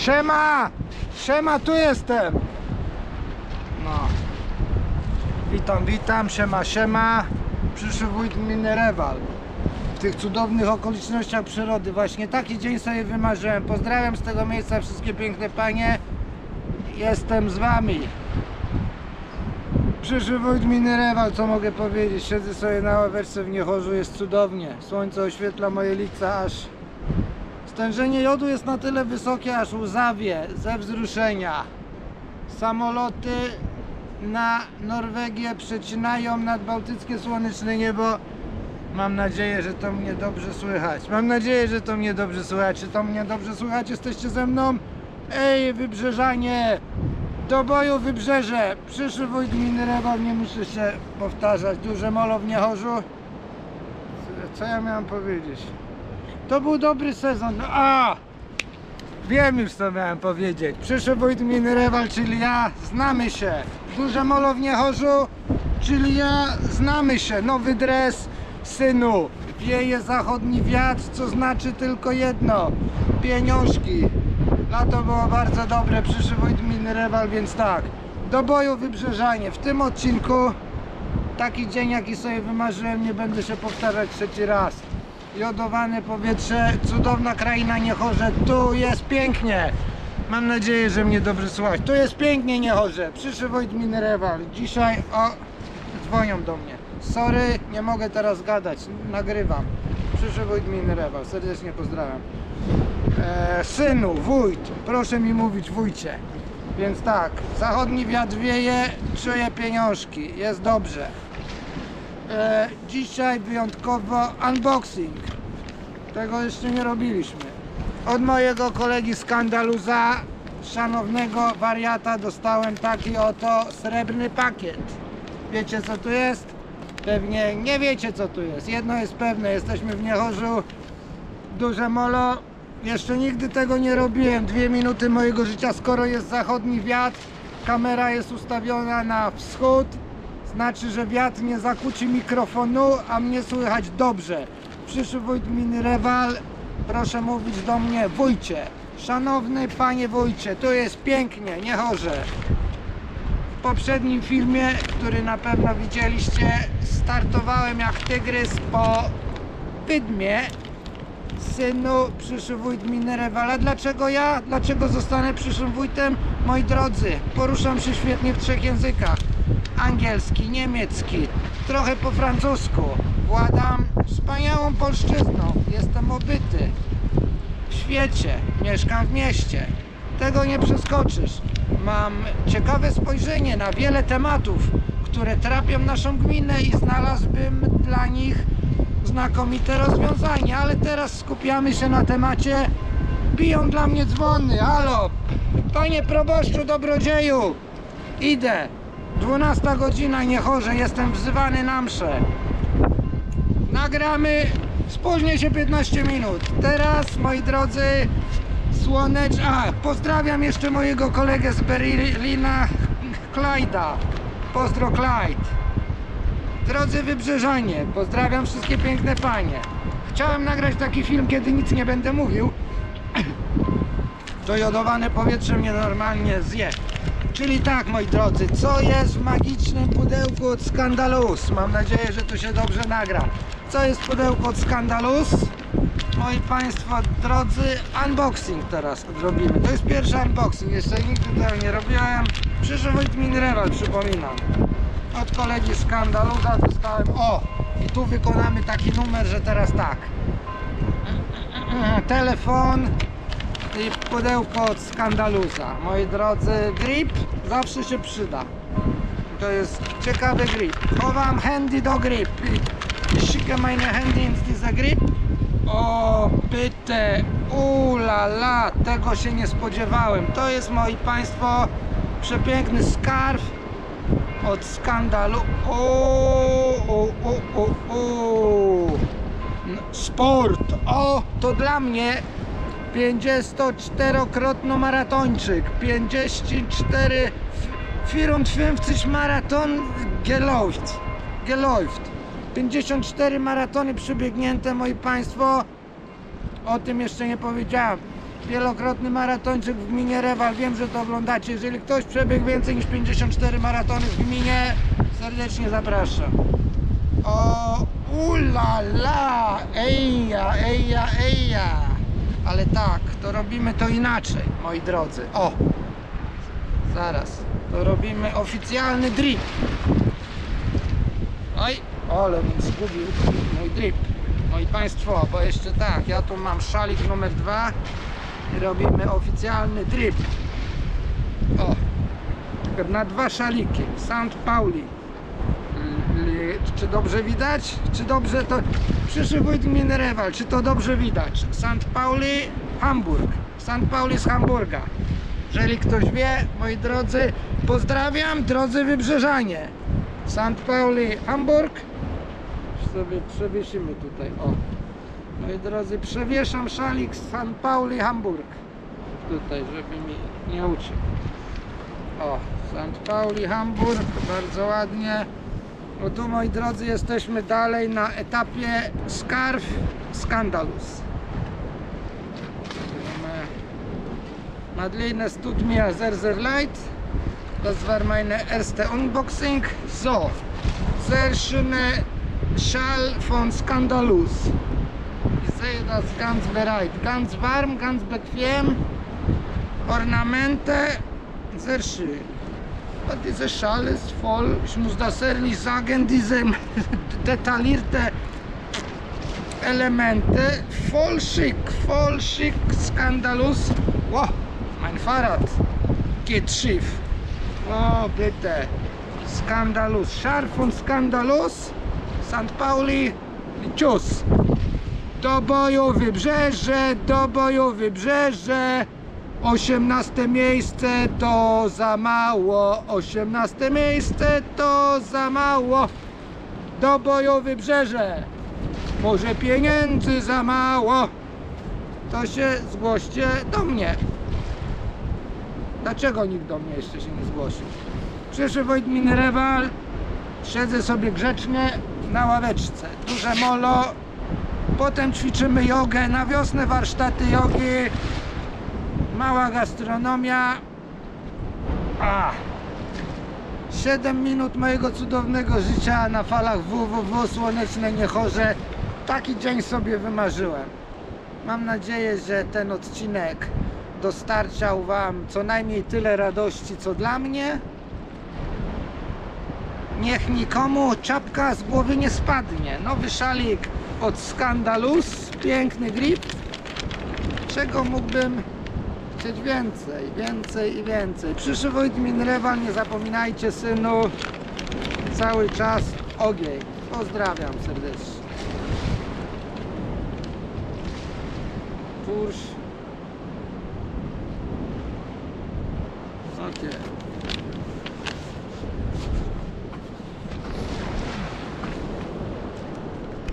Siema! Siema, tu jestem! No. Witam, witam, siema, siema. Przyszły wójt gminy Rewal. W tych cudownych okolicznościach przyrody. Właśnie taki dzień sobie wymarzyłem. Pozdrawiam z tego miejsca wszystkie piękne panie. Jestem z wami. Przyszły wójt gminy Rewal, co mogę powiedzieć? Siedzę sobie na ławeczce w Niechorzu, jest cudownie. Słońce oświetla moje lica aż Stężenie jodu jest na tyle wysokie, aż łzawie ze wzruszenia. Samoloty na Norwegię przecinają nadbałtyckie słoneczne niebo. Mam nadzieję, że to mnie dobrze słychać. Mam nadzieję, że to mnie dobrze słychać. Czy to mnie dobrze słychać? Jesteście ze mną? Ej, wybrzeżanie! Do boju wybrzeże! Przyszły wójt gminy Rewal, nie muszę się powtarzać. Duże molo w Niechorzu. Co ja miałem powiedzieć? To był dobry sezon. A! Wiem już co miałem powiedzieć. Przyszły wójt gminy Rewal, czyli ja, znamy się. Duże molo w Niechorzu, czyli ja, znamy się. Nowy dres, synu. Wieje zachodni wiatr, co znaczy tylko jedno. Pieniążki. Lato było bardzo dobre, przyszły wójt gminy Rewal, więc tak. Do boju wybrzeżanie. W tym odcinku taki dzień jaki sobie wymarzyłem, nie będę się powtarzać trzeci raz. Jodowane powietrze, cudowna kraina Niechorze, tu jest pięknie. Mam nadzieję, że mnie dobrze słychać. Tu jest pięknie Niechorze. Przyszły wójt gminy Rewal. Dzisiaj o dzwonią do mnie. Sorry, nie mogę teraz gadać, nagrywam. Przyszły wójt gminy Rewal, serdecznie pozdrawiam. E, synu, wójt, proszę mi mówić wójcie. Więc tak, zachodni wiatr wieje, czuję pieniążki, jest dobrze. E, dzisiaj wyjątkowo unboxing. Tego jeszcze nie robiliśmy. Od mojego kolegi Skandaluza, szanownego wariata, dostałem taki oto srebrny pakiet. Wiecie co tu jest? Pewnie nie wiecie co tu jest. Jedno jest pewne, jesteśmy w Niechorzu. Duże molo. Jeszcze nigdy tego nie robiłem. Dwie minuty mojego życia, skoro jest zachodni wiatr, kamera jest ustawiona na wschód. Znaczy, że wiatr nie zakłóci mikrofonu, a mnie słychać dobrze. Przyszły wójt Rewal, proszę mówić do mnie wójcie. Szanowny panie wójcie, tu jest pięknie, nie chorze. W poprzednim filmie, który na pewno widzieliście, startowałem jak tygrys po wydmie. Synu, przyszły wójt gminy Rewala. Dlaczego ja? Dlaczego zostanę przyszłym wójtem? Moi drodzy, poruszam się świetnie w trzech językach. Angielski, niemiecki, trochę po francusku. Władam wspaniałą polszczyzną. Jestem obyty w świecie, mieszkam w mieście. Tego nie przeskoczysz. Mam ciekawe spojrzenie na wiele tematów, które trapią naszą gminę i znalazłbym dla nich znakomite rozwiązanie, ale teraz skupiamy się na temacie biją dla mnie dzwony, halo panie proboszczu dobrodzieju idę 12 godzina nie chorzę, jestem wzywany na mszę nagramy spóźnię się 15 minut teraz moi drodzy słonecz... a pozdrawiam jeszcze mojego kolegę z Berlina Clyda pozdro Clyde Drodzy wybrzeżanie, pozdrawiam wszystkie piękne panie. Chciałem nagrać taki film, kiedy nic nie będę mówił. To jodowane powietrze mnie normalnie zje. Czyli tak, moi drodzy, co jest w magicznym pudełku od Skandalus? Mam nadzieję, że to się dobrze nagra. Co jest w pudełku od Skandalus? Moi Państwo drodzy, unboxing teraz zrobimy. To jest pierwszy unboxing, jeszcze nigdy tego nie robiłem. Przyszły wójt Minrewal, przypominam od kolegi Skandaluza dostałem o i tu wykonamy taki numer, że teraz tak telefon i pudełko od Skandaluza moi drodzy grip zawsze się przyda to jest ciekawy grip chowam handy do grip schicke meine handy in diese grip o pyte ula la tego się nie spodziewałem to jest moi państwo przepiękny skarf od skandalu. O, o, o, o, o. Sport. O, to dla mnie 54-krotno maratończyk. 54 54 maraton geläuft. Geläuft. 54 maratony przebiegnięte, moi państwo. O tym jeszcze nie powiedziałem. wielokrotny maratończyk w gminie Rewal. Wiem, że to oglądacie. Jeżeli ktoś przebiegł więcej niż 54 maratony w gminie, serdecznie zapraszam. O, ula la, eja, eja, eja. Ale tak, to robimy to inaczej, moi drodzy. O, zaraz, to robimy oficjalny drip. Oj, ale bym zgubił mój drip. Moi Państwo, bo jeszcze tak, ja tu mam szalik numer dwa i robimy oficjalny drip. O, na dwa szaliki, St. Pauli. Czy dobrze widać? Czy dobrze to... Przyszły wójt gminy Rewal, czy to dobrze widać? St. Pauli, Hamburg. St. Pauli z Hamburga. Jeżeli ktoś wie, moi drodzy, pozdrawiam, drodzy wybrzeżanie. St. Pauli, Hamburg. Sobie przewiesimy tutaj, o. Moi drodzy, przewieszam szalik z St. Pauli, Hamburg. Tutaj, żeby mi nie uciekł. O, St. Pauli, Hamburg, bardzo ładnie. No tu, moi drodzy, jesteśmy dalej na etapie Scarf Scandalus. Madeleine, es tut mir sehr, sehr leid. Das war meine erste Unboxing. So, sehr schöne Schal von Scandalus. Ich sehe das ganz bereit. Ganz warm, ganz bequem. Ornamente, sehr schön. Aber diese Schal ist voll, ich muss das ehrlich sagen, diese detaillierte Elemente, voll schick, voll schick, skandalus. Wow, mein Fahrrad geht schief. Oh, bitte. Skandalus, scharf und skandalus. St. Pauli, cius. Do boju wybrzeże, do boju wybrzeże. 18 miejsce to za mało. 18 miejsce to za mało. Do boju wybrzeże. Może pieniędzy za mało. To się zgłoście do mnie. Dlaczego nikt do mnie jeszcze się nie zgłosił? Przyszły Wojt Gminy Rewal. Siedzę sobie grzecznie na ławeczce. Duże molo. Potem ćwiczymy jogę. Na wiosnę warsztaty jogi. Mała gastronomia. A. 7 minut mojego cudownego życia na falach www Słoneczne Niechorze. Taki dzień sobie wymarzyłem. Mam nadzieję, że ten odcinek dostarczał Wam co najmniej tyle radości, co dla mnie. Niech nikomu czapka z głowy nie spadnie. Nowy szalik od Scandalus, piękny grip. Czego mógłbym chcieć więcej, więcej i więcej. Przyszły Wojt Minrewal, nie zapominajcie synu, cały czas ogień. Pozdrawiam serdecznie. Tursz. Okej.